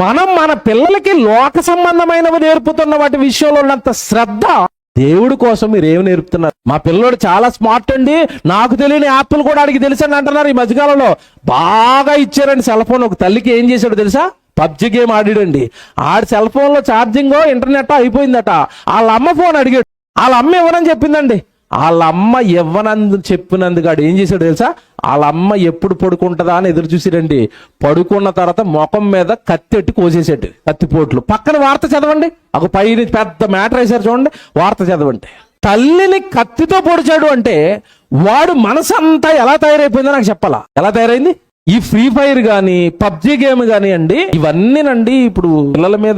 మనం మన పిల్లలకి లోక సంబంధమైనవి నేర్పుతున్న వాటి విషయంలో ఉన్నంత శ్రద్ధ దేవుడి కోసం మీరు ఏమి నేర్పుతున్నారు? మా పిల్లోడు చాలా స్మార్ట్ అండి. నాకు తెలియని యాప్లు కూడా అడిగి తెలుసని అంటున్నారు ఈ మధ్యకాలంలో. బాగా ఇచ్చారండి సెల్ ఫోన్ ఒక తల్లికి ఏం చేశాడు తెలుసా? పబ్జి గేమ్ ఆడాడండి. ఆడి సెల్ ఫోన్లో ఛార్జింగ్ ఇంటర్నెట్ అయిపోయిందట. వాళ్ళ అమ్మ ఫోన్ అడిగాడు. వాళ్ళ అమ్మ ఇవ్వనని చెప్పిందండి? వాళ్ళమ్మ ఇవ్వనందు చెప్పినందుకు ఆడు ఏం చేశాడు తెలుసా? వాళ్ళమ్మ ఎప్పుడు పడుకుంటుందా అని ఎదురు చూసిరండి పడుకున్న తర్వాత ముఖం మీద కత్తెట్టి కోసేసాడు కత్తిపోట్లు. పక్కన వార్త చదవండి. ఒక పైన పెద్ద మ్యాటర్ వేశారు చూడండి. వార్త చదవండి. తల్లిని కత్తితో పొడిచాడు అంటే వాడు మనసు అంతా ఎలా తయారైపోయిందో నాకు చెప్పాలా? ఎలా తయారైంది? ఈ ఫ్రీ ఫైర్ గాని పబ్జి గేమ్ గాని అండి ఇవన్నీనండి ఇప్పుడు పిల్లల మీద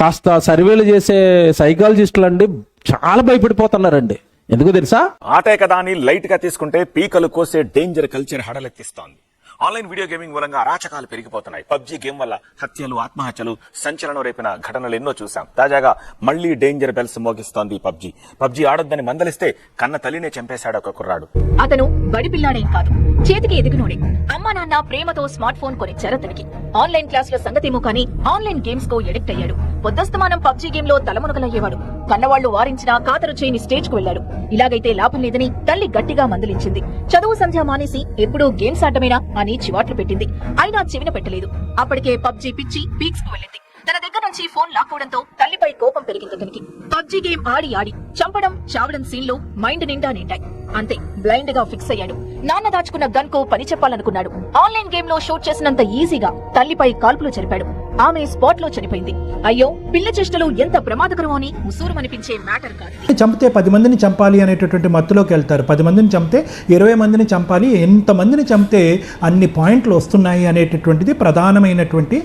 కాస్త సర్వేలు చేసే సైకాలజిస్టులు అండి చాలా భయపడిపోతున్నారండి. ఎందుకు తెలుసా? ఆటే కదా అని లైట్గా తీసుకుంటే పీకలు కోసే డేంజర్ కల్చర్ హడలెత్తిస్తోంది ఆన్లైన్ వీడియో గేమింగ్ మూలంగా అరాచకాలు పెరిగిపోతున్నాయి. పబ్జి గేమ్ వల్ల హత్యలు ఆత్మహత్యలు సంచలనం రేపిన ఘటనలు ఎన్నో చూసాం తాజాగా మళ్ళీ డేంజర్ బెల్స్ మోగిస్తోంది పబ్జి. పబ్జి ఆడొద్దని మందలిస్తే కన్న తల్లినే చంపేశాడు ఒక కుర్రాడు. అతను బడి పిల్లాడేం కాదు. చేతికి ఎదిగినోడే. అమ్మా నాన్న ప్రేమతో స్మార్ట్ ఫోన్ కొనిచ్చారు అతనికి. ఆన్లైన్ క్లాసుల సంగతేమో కానీ ఆన్లైన్ గేమ్స్ కో ఎడిక్ట్ అయ్యాడు. పొద్దస్తమానం పబ్జి గేమ్లో తలమునకలయ్యేవాడు. కన్నవాళ్ళు వారించినా కాతరు చేయని స్టేజ్కు వెళ్ళాడు ఇలాగైతే లాభం లేదని తల్లి గట్టిగా మందలించింది. చదువు సంధ్య మానేసి ఎప్పుడూ గేమ్స్ ఆడమేనా అని చివాట్లు పెట్టింది. అయినా చెవిన పెట్టలేదు. అప్పటికే పబ్జి పిచ్చి పీక్స్కు వెళ్ళింది. తన దగ్గర నుంచి ఫోన్ లాక్కోవడంతో తల్లిపై కోపం పెరిగింది అతనికి. పబ్జి గేమ్ ఆడి ఆడి చంపడం చావడం సీన్లు మైండ్ నిండా నిండాయి. అంతే బ్లైండ్గా ఫిక్స్ అయ్యాడు. నాన్న దాచుకున్న గన్కు పని చెప్పాలనుకున్నాడు. ఆన్లైన్ గేమ్లో షూట్ చేసినంత ఈజీగా తల్లిపై కాల్పులు జరిపాడు. ఆమె స్పాట్లో చనిపోయింది. అయ్యో పిల్ల చేష్టలు ఎంత ప్రమాదకరమో అని ఉసూరుమనిపించే మ్యాటర్ కాదు. చంపితే పది మందిని చంపాలి అనేటటువంటి మత్తులోకి వెళ్తారు. పది మందిని చంపితే ఇరవై మందిని చంపాలి. ఎంతమందిని చంపితే అన్ని పాయింట్లు వస్తున్నాయి అనేటటువంటిది ప్రధానమైనటువంటి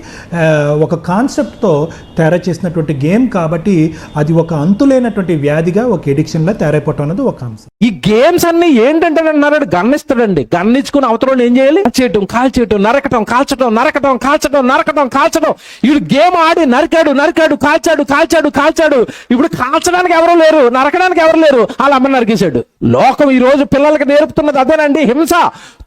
ఒక కాన్సెప్ట్తో తయారు చేసినటువంటి గేమ్ కాబట్టి అది ఒక అంతులేనటువంటి వ్యాధిగా ఒక ఎడిక్షన్లా తయారైపోవటం అనేది ఒక అంశం. ఈ గేమ్స్ అన్ని ఏంటంటే అన్నాడు గన్నిస్తాడండి. గన్నిచ్చుకుని అవతల ఏం చేయాలి? చేయటం కాల్చేయటం నరకటం కాల్చటం నరకటం కాల్చటం నరకటం కాల్చటం. వీడు గేమ్ ఆడి నరికాడు నరికాడు కాల్చాడు కాల్చాడు కాల్చాడు. ఇప్పుడు కాల్చడానికి ఎవరు లేరు నరకడానికి ఎవరు లేరు. వాళ్ళ అమ్మ నరికేశాడు. లోకం ఈ రోజు పిల్లలకి నేర్పుతున్నది అదేనండి హింస.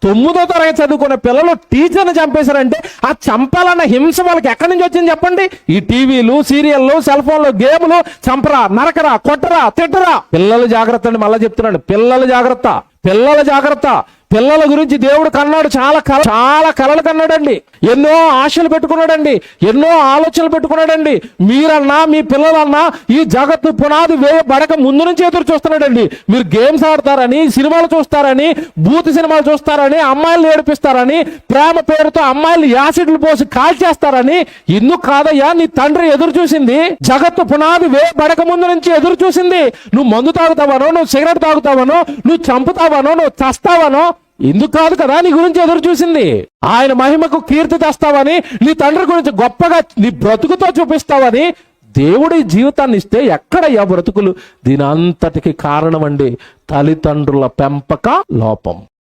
తొమ్మిదో తరగతి చదువుకున్న పిల్లలు టీచర్ని చంపేశారంటే ఆ చంపాలన్న హింస వాళ్ళకి ఎక్కడి నుంచి వచ్చింది చెప్పండి? ఈ టీవీలు సీరియల్లు సెల్ ఫోన్లు గేములు చంపరా నరకరా కొట్టరా తిట్టరా. పిల్లలు జాగ్రత్త అండి మళ్ళీ చెప్తున్నాడు పిల్లలు జాగ్రత్త పిల్లల జాగ్రత్త. పిల్లల గురించి దేవుడు కన్నాడు. చాలా కల చాలా కలలు కన్నాడండి. ఎన్నో ఆశలు పెట్టుకున్నాడండి. ఎన్నో ఆలోచనలు పెట్టుకున్నాడండి. మీరన్నా మీ పిల్లలన్నా ఈ జగత్తు పునాది వేయబడక ముందు నుంచి ఎదురు చూస్తున్నాడండి. మీరు గేమ్స్ ఆడతారని సినిమాలు చూస్తారని బూత్ సినిమాలు చూస్తారని అమ్మాయిలు ఏడిపిస్తారని ప్రేమ పేరుతో అమ్మాయిలు యాసిడ్లు పోసి కాల్చేస్తారని ఎందుకు కాదయ్యా నీ తండ్రి ఎదురు చూసింది జగత్తు పునాది వేయబడక ముందు నుంచి ఎదురు చూసింది. నువ్వు మందు తాగుతావనో నువ్వు సిగరెట్ తాగుతావనో నువ్వు చంపుతావనో నువ్వు చస్తావనో ఎందుకు కాదు కదా నీ గురించి ఎదురు చూసింది? ఆయన మహిమకు కీర్తి తెస్తావని నీ తండ్రి గురించి గొప్పగా నీ బ్రతుకుతో చూపిస్తావని దేవుడి జీవితాన్ని ఇస్తే ఎక్కడయ్యా బ్రతుకులు? దీని అంతటికి కారణం అండి తల్లిదండ్రుల పెంపక లోపం.